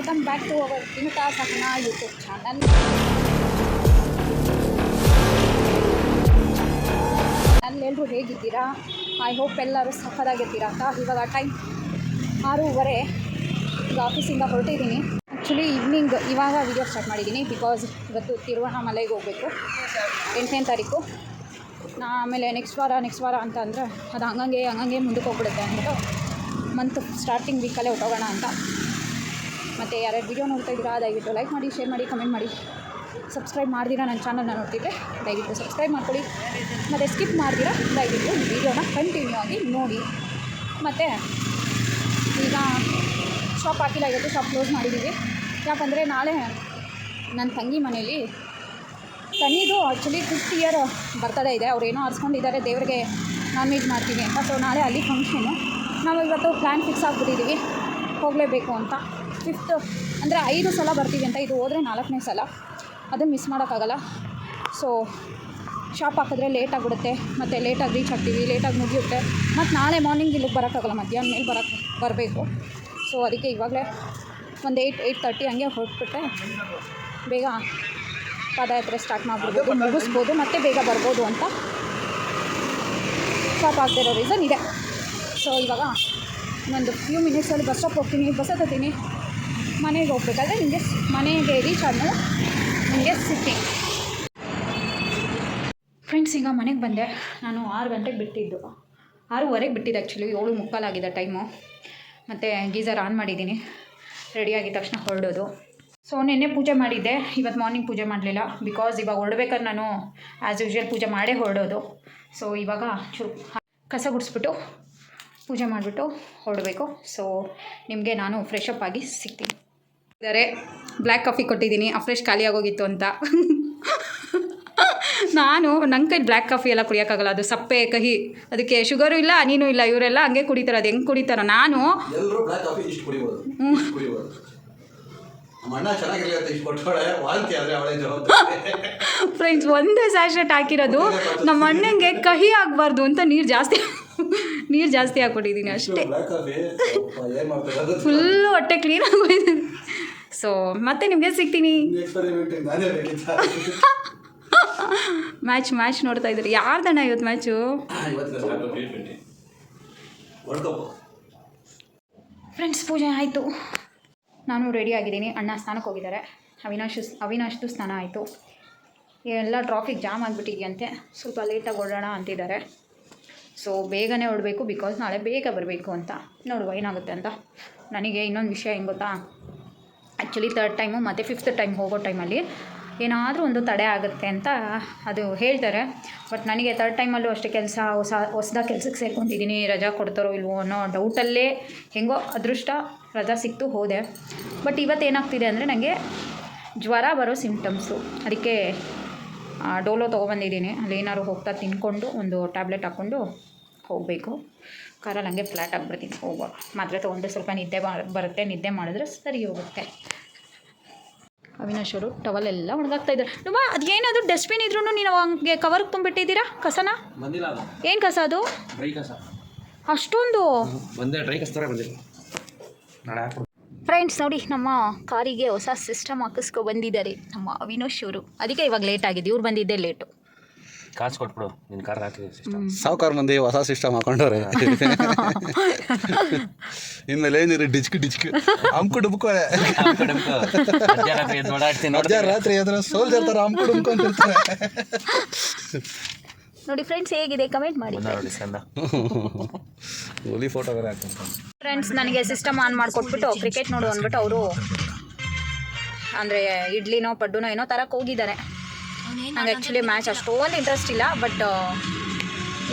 Welcome back to our Vinutha Sahana YouTube channel ಎಲ್ಲರೂ ಹೇಗಿದ್ದೀರಾ? I hope ಎಲ್ಲರೂ ಸಫರಾಗಿರ್ತೀರಾ ಅಂತ ಇವಾಗ ಟೈಮ್ ಆರೂವರೆ ಈಗ ಆಫೀಸಿಂದ ಹೊರಟಿದ್ದೀನಿ. ಆ್ಯಕ್ಚುಲಿ ಈವ್ನಿಂಗ್ ಇವಾಗ ವಿಡಿಯೋ ಸ್ಟಾರ್ಟ್ ಮಾಡಿದ್ದೀನಿ ಬಿಕಾಸ್ ಇವತ್ತು ತಿರುವಣ್ಣಾಮಲೆಗೆ ಹೋಗಬೇಕು. ಎಂಟನೇ ತಾರೀಕು. ನಾ ಆಮೇಲೆ ನೆಕ್ಸ್ಟ್ ವಾರ ನೆಕ್ಸ್ಟ್ ವಾರ ಅಂತ ಅಂದರೆ ಅದು ಹಂಗಂಗೆ ಹಂಗಂಗೆ ಮುಂದಕ್ಕೆ ಹೋಗ್ಬಿಡುತ್ತೆ ಅಂದ್ಬಿಟ್ಟು ಮಂತ್ ಸ್ಟಾರ್ಟಿಂಗ್ ವೀಕಲ್ಲೇ ಹೊಟ್ಟೋಗೋಣ ಅಂತ. ಮತ್ತು ಯಾರ್ಯಾರು ವಿಡಿಯೋ ನೋಡ್ತಾ ಇದ್ದೀರಾ, ದಯವಿಟ್ಟು ಲೈಕ್ ಮಾಡಿ ಶೇರ್ ಮಾಡಿ ಕಮೆಂಟ್ ಮಾಡಿ. ಸಬ್ಸ್ಕ್ರೈಬ್ ಮಾಡ್ದಿರಾ ನನ್ನ ಚಾನಲ್ನ ನೋಡ್ತಿದ್ದೆ ದಯವಿಟ್ಟು ಸಬ್ಸ್ಕ್ರೈಬ್ ಮಾಡ್ಕೊಳ್ಳಿ. ಮತ್ತು ಸ್ಕಿಪ್ ಮಾಡ್ದಿರಾ, ದಯವಿಟ್ಟು ವಿಡಿಯೋನ ಕಂಟಿನ್ಯೂ ಆಗಿ ನೋಡಿ. ಮತ್ತು ಈಗ ಶಾಪ್ ಹಾಕಿಲ್ಲ, ಇವತ್ತು ಶಾಪ್ ಕ್ಲೋಸ್ ಮಾಡಿದ್ದೀವಿ ಯಾಕಂದರೆ ನಾಳೆ ನನ್ನ ತಂಗಿ ಮನೇಲಿ ತನಿದು ಆ್ಯಕ್ಚುಲಿ ಫಿಫ್ತ್ ಇಯರ್ ಬರ್ತಡೇ ಇದೆ. ಅವ್ರು ಏನೋ ಆರಿಸ್ಕೊಂಡಿದ್ದಾರೆ, ದೇವರಿಗೆ ನಾನ್ ವೆಜ್ ಮಾಡ್ತೀನಿ ಅಂತ. ಸೊ ನಾಳೆ ಅಲ್ಲಿ ಫಂಕ್ಷನು ನಾವು ಇವತ್ತು ಪ್ಲ್ಯಾನ್ ಫಿಕ್ಸ್ ಆಗಿಬಿಟ್ಟಿದ್ದೀವಿ ಹೋಗಲೇಬೇಕು ಅಂತ. ಫಿಫ್ತ್ ಅಂದರೆ ಐದು ಸಲ ಬರ್ತೀವಿ ಅಂತ ಇದು ಹೋದರೆ ನಾಲ್ಕನೇ ಸಲ. ಅದನ್ನು ಮಿಸ್ ಮಾಡೋಕ್ಕಾಗಲ್ಲ. ಸೊ ಶಾಪ್ ಹಾಕಿದ್ರೆ ಲೇಟ್ ಆಗಿಬಿಡುತ್ತೆ, ಮತ್ತು ಲೇಟಾಗಿ ರೀಚ್ ಆಗ್ತೀವಿ ಲೇಟಾಗಿ ಮುಗಿಯುತ್ತೆ. ಮತ್ತು ನಾಳೆ ಮಾರ್ನಿಂಗ್ ಇಲ್ಲಿಗೆ ಬರೋಕ್ಕಾಗಲ್ಲ, ಮಧ್ಯಾಹ್ನ ಮೇಲೆ ಬರೋಕ್ಕೆ ಬರಬೇಕು. ಸೊ ಅದಕ್ಕೆ ಇವಾಗಲೇ ಒಂದು ಏಯ್ಟ್ ಏಯ್ಟ್ ತರ್ಟಿ ಹಂಗೆ ಹೊರಟ್ಬಿಟ್ಟೆ ಬೇಗ ಪಾದಯಾತ್ರೆ ಸ್ಟಾರ್ಟ್ ಮಾಡಿಬಿಡ್ಬೋದು, ಮುಗಿಸ್ಬೋದು, ಮತ್ತು ಬೇಗ ಬರ್ಬೋದು ಅಂತ ಶಾಪ್ ಆಗದಿರೋ ರೀಸನ್ ಇದೆ. ಸೊ ಇವಾಗ ಇನ್ನೊಂದು ಫ್ಯೂ ಮಿನಿಟ್ಸಲ್ಲಿ ಬಸ್ ಸ್ಟಾಪ್ ಹೋಗ್ತೀನಿ, ಬಸ್ ಹತ್ತೀನಿ ಮನೆಗೆ ಹೋಗ್ಬೇಕಾದ್ರೆ ನಿಮಗೆ ಮನೆಗೆ ರೀಚ್ ಆದಮೇಲೆ ನಿಮಗೆ ಸಿಟ್ಟಿಂಗ್ ಫ್ರೆಂಡ್ಸ್ ಈಗ ಮನೆಗೆ ಬಂದೆ. ನಾನು ಆರು ಗಂಟೆಗೆ ಬಿಟ್ಟಿದ್ದು. ಆರೂವರೆಗೆ ಬಿಟ್ಟಿದ್ದೆ ಆ್ಯಕ್ಚುಲಿ ಏಳು ಮುಕ್ಕಾಲಾಗಿದೆ ಟೈಮು ಮತ್ತು ಗೀಸರ್ ಆನ್ ಮಾಡಿದ್ದೀನಿ. ರೆಡಿಯಾಗಿದ್ದ ತಕ್ಷಣ ಹೊರಡೋದು. ಸೊ ನಿನ್ನೆ ಪೂಜೆ ಮಾಡಿದ್ದೆ. ಇವತ್ತು ಮಾರ್ನಿಂಗ್ ಪೂಜೆ ಮಾಡಲಿಲ್ಲ. ಬಿಕಾಸ್ ಇವಾಗ ಹೊರಡ್ಬೇಕಾದ್ರೆ ನಾನು ಆ್ಯಸ್ ಯೂಶ್ವಲ್ ಪೂಜೆ ಮಾಡೇ ಹೊರಡೋದು. ಸೊ ಇವಾಗ ಚೂರು ಕಸ ಗುಡಿಸ್ಬಿಟ್ಟು ಪೂಜೆ ಮಾಡಿಬಿಟ್ಟು ಹೊರಡಬೇಕು. ಸೊ ನಿಮಗೆ ನಾನು ಫ್ರೆಶ್ ಅಪ್ ಆಗಿ ಸಿಗ್ತೀನಿ. ಇದ್ದಾರೆ ಬ್ಲ್ಯಾಕ್ ಕಾಫಿ ಕೊಟ್ಟಿದ್ದೀನಿ. ಆ ಫ್ರೆಶ್ ಖಾಲಿ ಆಗೋಗಿತ್ತು ಅಂತ. ನಾನು ನನ್ನ ಕೈ ಬ್ಲ್ಯಾಕ್ ಕಾಫಿ ಎಲ್ಲ ಕುಡಿಯೋಕ್ಕಾಗಲ್ಲ. ಅದು ಸಪ್ಪೆ ಕಹಿ ಅದಕ್ಕೆ ಶುಗರು ಇಲ್ಲ ನೀನು ಇಲ್ಲ. ಇವರೆಲ್ಲ ಹಂಗೆ ಕುಡಿತಾರೆ. ಅದು ಹೆಂಗೆ ಕುಡಿತಾರೋ ನಾನು ಫ್ರೆಂಡ್ಸ್ ಒಂದೇ ಸ್ಯಾಶೆಟ್ ಹಾಕಿರೋದು. ನಮ್ಮ ಅಣ್ಣಂಗೆ ಕಹಿ ಆಗಬಾರ್ದು ಅಂತ ನೀರು ಜಾಸ್ತಿ ನೀರು ಜಾಸ್ತಿ ಹಾಕ್ಬಿಟ್ಟಿದ್ದೀನಿ ಅಷ್ಟೇ. ಫುಲ್ಲು ಹೊಟ್ಟೆ ಕ್ಲೀನ್ ಆಗೋಯ್ತೀನಿ ಸೊ ಮತ್ತೆ ನಿಮಗೆ ಸಿಗ್ತೀನಿ? ಮ್ಯಾಚ್ ಮ್ಯಾಚ್ ನೋಡ್ತಾ ಇದ್ದೀರಿ. ಯಾರ್ದಣ್ಣ ಇವತ್ತು ಮ್ಯಾಚು ಫ್ರೆಂಡ್ಸ್ ಪೂಜೆ ಆಯಿತು. ನಾನು ರೆಡಿ ಆಗಿದ್ದೀನಿ. ಅಣ್ಣ ಸ್ನಾನಕ್ಕೆ ಹೋಗಿದ್ದಾರೆ. ಅವಿನಾಶ್ ಅವಿನಾಶ್ದು ಸ್ನಾನ ಆಯಿತು. ಎಲ್ಲ ಟ್ರಾಫಿಕ್ ಜಾಮ್ ಆಗಿಬಿಟ್ಟಿದೆಯಂತೆ. ಸ್ವಲ್ಪ ಲೇಟಾಗಿ ಓಡೋಣ ಅಂತಿದ್ದಾರೆ. ಸೊ ಬೇಗನೆ ಹೊಡಬೇಕು ಬಿಕಾಸ್ ನಾಳೆ ಬೇಗ ಬರಬೇಕು ಅಂತ. ನೋಡುವ ಏನಾಗುತ್ತೆ ಅಂತ. ನನಗೆ ಇನ್ನೊಂದು ವಿಷಯ ಏನು ಗೊತ್ತಾ? ಆ್ಯಕ್ಚುಲಿ ತರ್ಡ್ ಟೈಮು ಮತ್ತು ಫಿಫ್ತ್ ಟೈಮ್ ಹೋಗೋ ಟೈಮಲ್ಲಿ ಏನಾದರೂ ಒಂದು ತಡೆ ಆಗುತ್ತೆ ಅಂತ ಅದು ಹೇಳ್ತಾರೆ. ಬಟ್ ನನಗೆ ತರ್ಡ್ ಟೈಮಲ್ಲೂ ಅಷ್ಟೇ ಕೆಲಸ, ಹೊಸ, ಹೊಸ್ದಾಗಿ ಕೆಲಸಕ್ಕೆ ಸೇರ್ಕೊಂಡಿದ್ದೀನಿ. ರಜಾ ಕೊಡ್ತಾರೋ ಇಲ್ವೋ ಅನ್ನೋ ಡೌಟಲ್ಲೇ ಹೆಂಗೋ ಅದೃಷ್ಟ ರಜಾ ಸಿಕ್ತು ಹೋದೆ. ಬಟ್ ಇವತ್ತು ಏನಾಗ್ತಿದೆ ಅಂದರೆ ನನಗೆ ಜ್ವರ ಬರೋ ಸಿಂಪ್ಟಮ್ಸು ಅದಕ್ಕೆ ಡೋಲೋ ತೊಗೊಬಂದಿದ್ದೀನಿ. ಅಲ್ಲಿ ಏನಾದ್ರು ಹೋಗ್ತಾ ತಿನ್ಕೊಂಡು ಒಂದು ಟ್ಯಾಬ್ಲೆಟ್ ಹಾಕ್ಕೊಂಡು ಹೋಗಬೇಕು. ಕಾರಲ್ಲಿ ಹಂಗೆ ಫ್ಲ್ಯಾಟ್ ಆಗಿಬಿಡ್ತೀನಿ. ಹೋಗುವ. ಮಾತ್ರೆ ತೊಗೊಂಡ್ರೆ ಸ್ವಲ್ಪ ನಿದ್ದೆ ಬರುತ್ತೆ. ನಿದ್ದೆ ಮಾಡಿದ್ರೆ ಸರಿ ಹೋಗುತ್ತೆ. ಅವಿನಾಶ್ ಅವರು ಟವಲ್ ಎಲ್ಲ ಒಣಗಾಗ್ತಾ ಇದ್ದಾರೆ. ನಮ್ಮ ಅದೇನಾದರೂ ಡಸ್ಟ್ಬಿನ್ ಇದ್ರೂ ನೀನು ಹಂಗೆ ಕವರ್ಗೆ ತುಂಬಿಟ್ಟಿದ್ದೀರಾ? ಕಸನ? ಏನು ಕಸ ಅದು? ಅಷ್ಟೊಂದು? ಬಂದೆ. ಡ್ರೈ ಕಸ ಬಂದಿಲ್ಲ ಫ್ರೆಂಡ್ಸ್ ನೋಡಿ ನಮ್ಮ ಕಾರಿಗೆ ಹೊಸ ಸಿಸ್ಟಮ್ ಹಾಕಿಸ್ಕೊ ಬಂದಿದ್ದಾರೆ. ನಮ್ಮ ಅವಿನಾಶ್ ಅವರು ಅದಕ್ಕೆ ಇವಾಗ ಲೇಟ್ ಆಗಿದೆ. ಇವ್ರು ಬಂದಿದ್ದೆ ಲೇಟು ಕಾಸು ಕೊಟ್ಬಿಡು. ನಿನ್ನ ಕಾರ್ ಹಾಕಿ ಸಾವುಕಾರ ಮಂದಿ ಹೊಸ ಸಿಸ್ಟಮ್ ಹಾಕೊಂಡವ್ರೆ. ಇನ್ಮೇಲೆ ಏನಿರಿ ಡಿಚ್ಕ್ ಡಿಚ್ಕ್. ಅಂಕು ಎದ್ದು ಓಡಾಡ್ತೀನಿ ರಾತ್ರಿ ಎದ್ರ ಸೋಲ್ಜರ್ ಥರ ಅಂಕು ಡುಬ್ಕೊಂತಿರ್ತಾರೆ ನೋಡಿ ಫ್ರೆಂಡ್ಸ್ ಹೇಗಿದೆ ಕಮೆಂಟ್ ಮಾಡಿ. ಫ್ರೆಂಡ್ಸ್ ನನಗೆ ಸಿಸ್ಟಮ್ ಆನ್ ಮಾಡಿಕೊಟ್ಬಿಟ್ಟು ಕ್ರಿಕೆಟ್ ನೋಡು ಅಂದ್ಬಿಟ್ಟು ಅವರು ಅಂದರೆ ಇಡ್ಲಿನೋ ಪಡ್ಡುನೋ ಏನೋ ತರಕ್ಕೆ ಹೋಗಿದ್ದಾರೆ. ನಂಗೆ ಆ್ಯಕ್ಚುಲಿ ಮ್ಯಾಚ್ ಅಷ್ಟೊಂದು ಇಂಟ್ರೆಸ್ಟ್ ಇಲ್ಲ ಬಟ್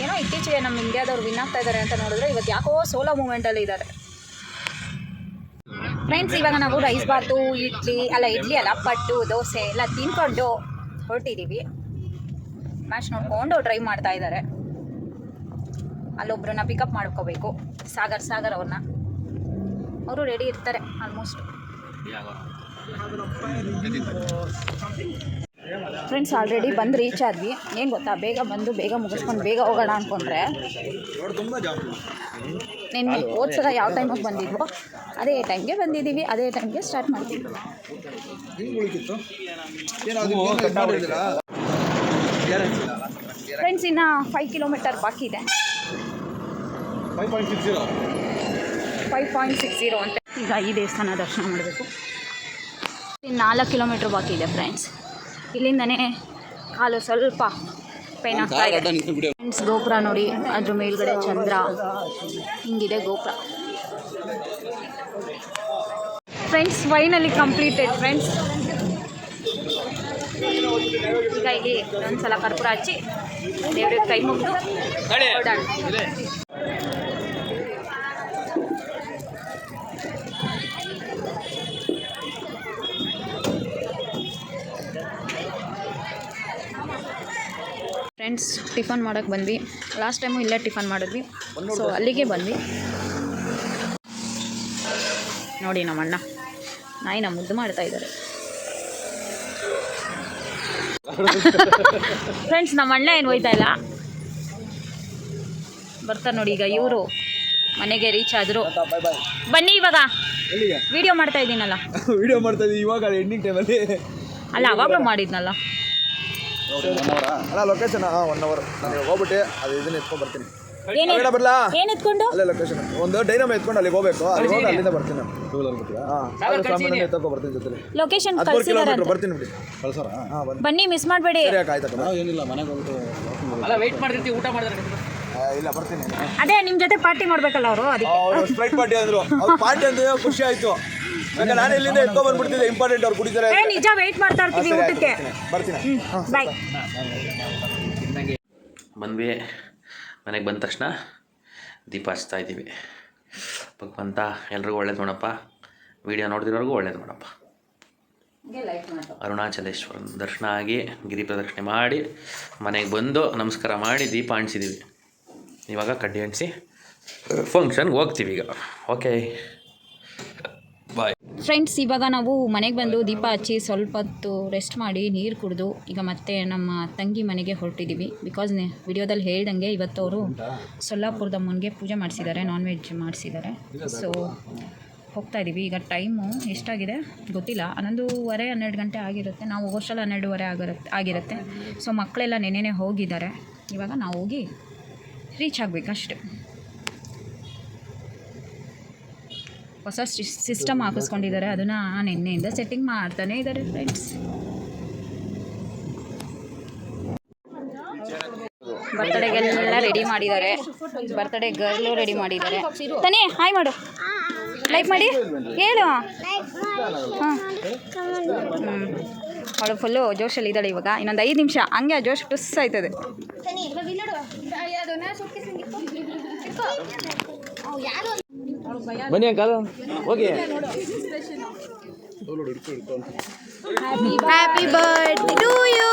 ಏನೋ ಇತ್ತೀಚೆಗೆ ನಮ್ಮ ಇಂಡಿಯಾದವ್ರು ವಿನ್ ಆಗ್ತಾ ಇದ್ದಾರೆ ಅಂತ ನೋಡಿದ್ರೆ ಇವತ್ತು ಯಾಕೋ ಸೋಲೋ ಮೂಮೆಂಟಲ್ಲಿ ಇದ್ದಾರೆ ಫ್ರೆಂಡ್ಸ್ ಇವಾಗ ನಾವು ರೈಸ್ ಬಾತು ಇಡ್ಲಿ ಅಲ್ಲ ಇಡ್ಲಿ ಅಲ್ಲ ಪಡ್ಡು ದೋಸೆ ಎಲ್ಲ ತಿನ್ಕೊಂಡು ಹೊರಟಿದ್ದೀವಿ ಮ್ಯಾಚ್ ನೋಡ್ಕೊಂಡು ಡ್ರೈವ್ ಮಾಡ್ತಾ ಇದ್ದಾರೆ. ಅಲ್ಲೊಬ್ರನ್ನ ಪಿಕಪ್ ಮಾಡ್ಕೋಬೇಕು. ಸಾಗರ್ ಸಾಗರ್ ಅವ್ರನ್ನ. ಅವರು ರೆಡಿ ಇರ್ತಾರೆ ಆಲ್ಮೋಸ್ಟ್ ಫ್ರೆಂಡ್ಸ್ ಆಲ್ರೆಡಿ ಬಂದು ರೀಚ್ ಆದ್ವಿ. ಏನು ಗೊತ್ತಾ? ಬೇಗ ಬಂದು ಬೇಗ ಮುಗಿಸ್ಕೊಂಡು ಬೇಗ ಹೋಗೋಣ ಅಂದ್ಕೊಂಡ್ರೆ ನಿನ್ನೆ ಹೋದ ಸಲ ಯಾವ ಟೈಮಿಗೆ ಬಂದಿದ್ವೋ? ಅದೇ ಟೈಮ್ಗೆ ಬಂದಿದ್ದೀವಿ. ಅದೇ ಟೈಮ್ಗೆ ಸ್ಟಾರ್ಟ್ ಮಾಡ್ತೀವಿ. ಫ್ರೆಂಡ್ಸ್ ಇನ್ನು ಫೈವ್ ಕಿಲೋಮೀಟರ್ ಬಾಕಿ ಇದೆ. Five point six zero five point six zero ಅಂತ. ಈಗ ಈ ದೇವಸ್ಥಾನ ದರ್ಶನ ಮಾಡಬೇಕು. ಇನ್ನು ನಾಲ್ಕು ಕಿಲೋಮೀಟ್ರ್ ಬಾಕಿ ಇದೆ ಫ್ರೆಂಡ್ಸ್ ಇಲ್ಲಿಂದನೇ ಕಾಲು ಸ್ವಲ್ಪ ಪೈನ್ ಆಗ್ತಾ ಇದೆ. ಫ್ರೆಂಡ್ಸ್ ಗೋಪುರ ನೋಡಿ ಅದ್ರ ಮೇಲ್ಗಡೆ ಚಂದ್ರ. ಹಿಂಗಿದೆ ಗೋಪುರ. ಫ್ರೆಂಡ್ಸ್ ಫೈನಲಿ ಕಂಪ್ಲೀಟೆಡ್ ಫ್ರೆಂಡ್ಸ್ ಈಗ ಇಲ್ಲಿ ಒಂದ್ಸಲ ಕರ್ಪೂರ ಹಚ್ಚಿ ದೇವ್ರಿಗೆ ಕೈ ಮುಗಿದು ಫ್ರೆಂಡ್ಸ್ ಟಿಫನ್ ಮಾಡೋಕ್ಕೆ ಬಂದ್ವಿ. ಲಾಸ್ಟ್ ಟೈಮು ಇಲ್ಲೇ ಟಿಫನ್ ಮಾಡಿದ್ವಿ. ಸೊ ಅಲ್ಲಿಗೆ ಬಂದ್ವಿ. ನೋಡಿ ನಮ್ಮಣ್ಣ. ನಾಯಿ ನಮ್ಮ ಮುದ್ದು ಮಾಡ್ತಾ ಇದ್ದಾರೆ. ಫ್ರೆಂಡ್ಸ್ ನಮ್ಮ ಅಣ್ಣ ಏನು ಹೋಯ್ತಾ ಇಲ್ಲ? ಬರ್ತಾರೆ ನೋಡಿ ಈಗ ಇವರು. ಮನೆಗೆ ರೀಚ್ ಆದರು. ಬನ್ನಿ ಇವಾಗ. ವೀಡಿಯೋ ಮಾಡ್ತಾ ಇದ್ದೀನಲ್ಲ. ವಿಡಿಯೋ ಮಾಡ್ತಾ ಇದ್ದೀನಿ ಇವಾಗ ಎಂಡಿಂಗ್ ಟೈಮಲ್ಲಿ ಅಲ್ಲ. ಅವಾಗಲೂ ಮಾಡಿದ್ನಲ್ಲ. ಅಲ್ಲ ಲೊಕೇಶನ್ ಹಾಂ ಒನ್ ಅವರ್ ನಾನು ಹೋಗ್ಬಿಟ್ಟು ಅದು ಇದನ್ನ ಎತ್ಕೊಂಡು ಬರ್ತೀನಿ. ಏನೇ ಬೇಡ ಬರಲಾ? ಏನು ಎತ್ಕೊಂಡು? ಅಲ್ಲೇ ಲೊಕೇಶನ್ ಒಂದು ಡೈನಮ್ ಎತ್ಕೊಂಡು ಅಲ್ಲಿಗೆ ಹೋಗ್ಬೇಕು. ಅಲ್ಲಿ ಹೋಗಿ ಅಲ್ಲಿಂದ ಬರ್ತೀನಿ ಹಾಂ ಸಾಮಾನು ಎತ್ಕೊಂಡು ಬರ್ತೀನಿ ಜೊತೆಲಿ. ಲೊಕೇಶನ್ ಹದಿಮೂರು ಬರ್ತೀನಿ ಬಿಡಿ. ಕಳ್ಸೋರ? ಹಾಂ ಬಂದು ಬನ್ನಿ ಮಿಸ್ ಮಾಡಬೇಡಿ. ಸರಿ ಆಯ್ತಾ ಆಯ್ತಕ್ಕ ಏನಿಲ್ಲ ಮನೆಗೆ ಹೋಗ್ಬಿಟ್ಟು ಅಲ್ಲ ವೆಯ್ಟ್ ಊಟ ಮಾಡಿದ್ರೆ ಆ, ಇಲ್ಲ ಬರ್ತೀನಿ. ಅದೇ ನಿಮ್ಮ ಜೊತೆ ಪಾರ್ಟಿ ಮಾಡ್ಬೇಕಲ್ಲ ಅವರು ಅದಕ್ಕೆ. ಅವರು ಪಾರ್ಟಿ ಅಂದ್ರು. ಅವ್ರು ಪಾರ್ಟಿ ಅಂದ್ರೆ ಖುಷಿ ಆಯ್ತು. ಯಾಕಂದ್ರೆ ನಾನು ಇಲ್ಲಿಂದ ಎತ್ಕೊಂಡ್ ಬಂದ್ಬಿಡ್ತಿದ್ದೆ ಇಂಪಾರ್ಟೆಂಟ್ ಅವ್ರು ಕುಡಿತಾರೆ ಏ ನಿಜ ವೆಯ್ಟ್ ಮಾಡ್ತಾ ಇರ್ತೀವಿ ಊಟಕ್ಕೆ. ಬರ್ತೀನಿ ಬಾಯ್ ಬಂದ್ವಿ ಮನೆಗೆ ಬಂದ ತಕ್ಷಣ ದೀಪ ಹಚ್ತಾ ಇದ್ದೀವಿ. ಭಗವಂತ ಎಲ್ರಿಗೂ ಒಳ್ಳೇದು ಮಾಡಪ್ಪ ವಿಡಿಯೋ ನೋಡ್ದಿರೋರ್ಗೂ ಒಳ್ಳೇದು ಮಾಡಪ್ಪ ಅರುಣಾಚಲೇಶ್ವರನ ದರ್ಶನ ಆಗಿ ಗಿರಿ ಪ್ರದಕ್ಷಿಣೆ ಮಾಡಿ ಮನೆಗೆ ಬಂದು ನಮಸ್ಕಾರ ಮಾಡಿ ದೀಪ ಅಣಿಸಿದ್ದೀವಿ ಇವಾಗ ಕಡ್ಡಿ ಅಂಟಿಸಿ ಫಂಕ್ಷನ್ಗೆ ಹೋಗ್ತೀವಿ ಈಗ. ಓಕೆ ಫ್ರೆಂಡ್ಸ್ ಇವಾಗ ನಾವು ಮನೆಗೆ ಬಂದು ದೀಪ ಹಚ್ಚಿ ಸ್ವಲ್ಪ ಹೊತ್ತು ರೆಸ್ಟ್ ಮಾಡಿ ನೀರು ಕುಡಿದು ಈಗ ಮತ್ತೆ ನಮ್ಮ ತಂಗಿ ಮನೆಗೆ ಹೊರಟಿದ್ದೀವಿ ಬಿಕಾಸ್ ವಿಡಿಯೋದಲ್ಲಿ ಹೇಳ್ದಂಗೆ ಇವತ್ತು ಅವರು ಸೊಲ್ಲಾಪುರದ ಮುನ್ಗೆ ಪೂಜೆ ಮಾಡಿಸಿದ್ದಾರೆ ನಾನ್ ವೆಜ್ ಮಾಡಿಸಿದ್ದಾರೆ ಸೊ ಹೋಗ್ತಾ ಇದ್ದೀವಿ ಈಗ ಟೈಮು ಎಷ್ಟಾಗಿದೆ? ಗೊತ್ತಿಲ್ಲ. ಹನ್ನೊಂದೂವರೆ, ಹನ್ನೆರಡು ಗಂಟೆ ಆಗಿರುತ್ತೆ. ನಾವು ಹೋಗೋಷ್ಟಲ್ಲ ಹನ್ನೆರಡುವರೆ ಆಗಿರುತ್ತೆ ಆಗಿರುತ್ತೆ. ಸೊ ಮಕ್ಕಳೆಲ್ಲ ನೆನೆನೆ ಹೋಗಿದ್ದಾರೆ. ಇವಾಗ ನಾವು ಹೋಗಿ ರೀಚ್ ಆಗಬೇಕಷ್ಟೆ. ಹೊಸ ಸಿಸ್ಟಮ್ ಹಾಕಿಸ್ಕೊಂಡಿದ್ದಾರೆ. ಅದನ್ನು ನಿನ್ನೆಯಿಂದ ಸೆಟ್ಟಿಂಗ್ ಮಾಡ್ತಾನೆ ಇದ್ದಾರೆ ಫ್ರೆಂಡ್ಸ್ ಬರ್ತಡೆಗೆಲ್ಲ ರೆಡಿ ಮಾಡಿದ್ದಾರೆ. ಬರ್ತಡೇ ಗರ್ಲು ರೆಡಿ ಮಾಡಿದ್ದಾರೆ. ತಾನೇ ಹಾಯ್ ಮಾಡು. ಲೈಕ್ ಮಾಡಿ. ಹೇಳು. ಹಾಂ. ಅವಳು ಫುಲ್ಲು ಜೋಶಲ್ಲಿ ಇದ್ದಾಳೆ ಇವಾಗ. ಇನ್ನೊಂದು ಐದು ನಿಮಿಷ. ಹಂಗೆ ಆ ಜೋಶ್ ಟುಸ್ ಆಯ್ತದೆ. ಬನ್ನಿ ಅಂಕಲ್ ಹೋಗಿ Happy birthday to you.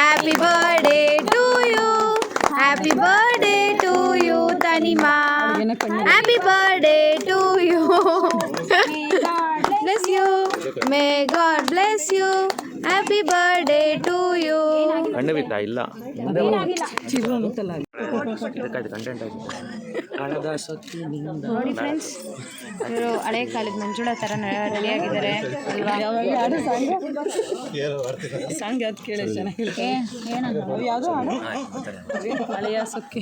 Happy birthday to you. Happy birthday to you, Tanima. Happy birthday to you. bless you. May God bless you. Happy birthday to you. ಕಣ್ಣು ಬಿತ್ತಾ ಇಲ್ಲ ಇದಕ್ಕಾಯ್ತು ಕಂಟೆಂಟ್ ಆಯ್ತು. ಕಳೆದ ನೋಡಿ ಫ್ರೆಂಡ್ಸ್ ಇವರು ಹಳೆ ಕಾಲದ ಮಂಜುಳ ಥರ ರೆಡಿ ಆಗಿದ್ದಾರೆ. ಸಾಂಗ್ ಯಾವ್ದು ಕೇಳಿ ಚೆನ್ನಾಗಿ ಏ ಏನಂತ ಯಾವುದೋ ಹಾಡು ಹಳೆಯ ಸೊಕ್ಕೆ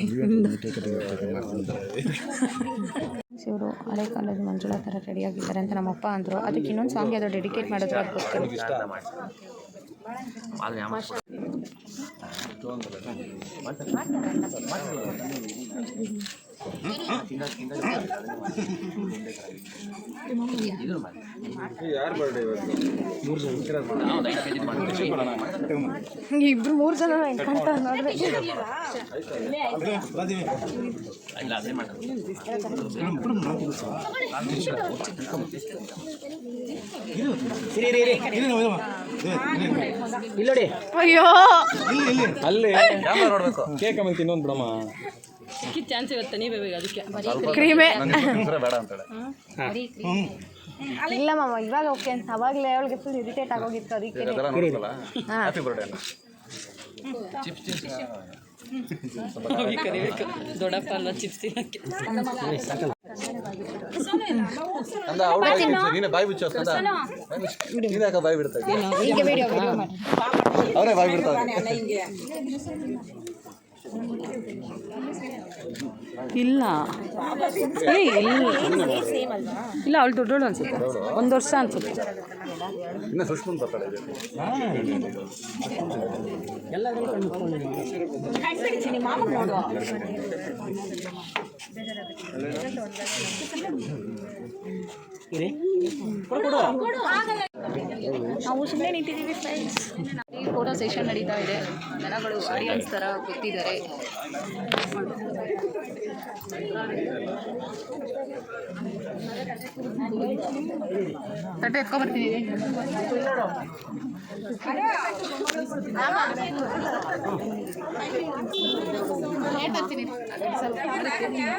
ಇವರು ಹಳೆ ಕಾಲದ ಮಂಜುಳ ಥರ ರೆಡಿಯಾಗಿದ್ದಾರೆ ಅಂತ ನಮ್ಮಪ್ಪ ಅಂದರು. ಅದಕ್ಕೆ ಇನ್ನೊಂದು ಸಾಂಗ್ ಯಾವುದೋ ಡೆಡಿಕೇಟ್ ಮಾಡಿದ್ರು. ಗೊತ್ತಿಲ್ಲ. ಆದ್ರೆ ಯಾವ ಇಬ್ರು ಮೂರು ಜನ ಕಣ್ತ ನೋಡ್ರಿ. ಇಲ್ಲ ಇಲ್ಲ. ಅಯ್ಯೋ. ಅಲ್ಲಿ. ಕೇಕ್ ಆಮೇಲೆ ತಿನ್ನೊಂದು ಬಿಡಮ್ಮ. ಸಿಕ್ಕಿದ ಚಾನ್ಸ್ ಇವತ್ತು ನೀವೇ ಬೇಗ ಅದಕ್ಕೆ. ಕ್ರೀಮೆ ಬೇಡ ಅಂತಾಳೆ. ಇಲ್ಲ ಮಾಮ ಇವಾಗ ಓಕೆ ಅಂತ ಅವಾಗಲೇ ಅವಳಿಗೆ ಫುಲ್ ಇರಿಟೇಟ್ ಆಗೋಗಿತ್ತು ಅದಕ್ಕೆ. ಹ್ಯಾಪಿ ಬರ್ಡೇ ಕರಿಬೇಕು ದೊಡ್ಡಪ್ಪ ಅಲ್ಲ ಚಿಪ್ಸ್ ತಿನ್ನಕ್ಕೆ. ಬಾಯಿ ನೀನೇ ಬಾಯಿ ಬಿಚ್ಚು ಅಂದ? ನೀನೇ ಯಾಕೆ ಬಾಯಿ ಬಿಡ್ತಾ ಅವರೇ ಬಾಯಿ ಬಿಡ್ತಾರೆ ಇಲ್ಲ. ಏ, ಇಲ್ಲ. ಇಲ್ಲ ಅವಳು ದೊಡ್ಡೋಳು ಅನ್ಸುತ್ತೆ. ಒಂದು ವರ್ಷ ಅನ್ಸುತ್ತೆ. ನಾವು ಸುಮ್ಮನೆ ನಿಂತಿದ್ದೀವಿ ಫ್ರೆಂಡ್ಸ್ ಫೋಟೋ ಸೆಷನ್ ನಡೀತಾ ಇದೆ. ಜನಗಳು ಆಡಿಯನ್ಸ್ ಥರ ಗೊತ್ತಿದ್ದಾರೆ ತಟ್ಟೆ ಎತ್ಕೊಬರ್ತೀನಿ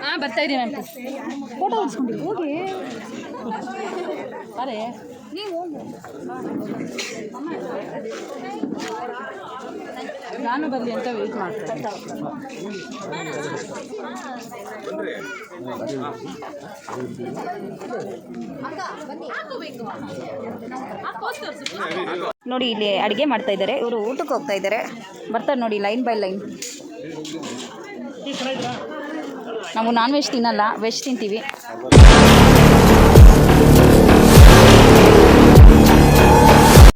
ಹಾಂ, ಬರ್ತಾ ಇದ್ದೀನಿ ನಾನು. ಫೋಟೋ ಹೊಡ್ಸ್ಕೊಂಡು ಹೋಗಿ. ಅರೆ. ನಾನು ಬರಲಿ ಅಂತ ವೇಟ್ ಮಾಡ್ತೀನಿ. ನೋಡಿ, ಇಲ್ಲಿ ಅಡುಗೆ ಮಾಡ್ತಾ ಇದ್ದಾರೆ. ಇವರು ಊಟಕ್ಕೆ ಹೋಗ್ತಾ ಇದ್ದಾರೆ. ಬರ್ತಾರೆ ನೋಡಿ ಲೈನ್ ಬೈ ಲೈನ್ ನಾವು ನಾನ್ ವೆಜ್ ತಿನ್ನಲ್ಲ ವೆಜ್ ತಿಂತೀವಿ.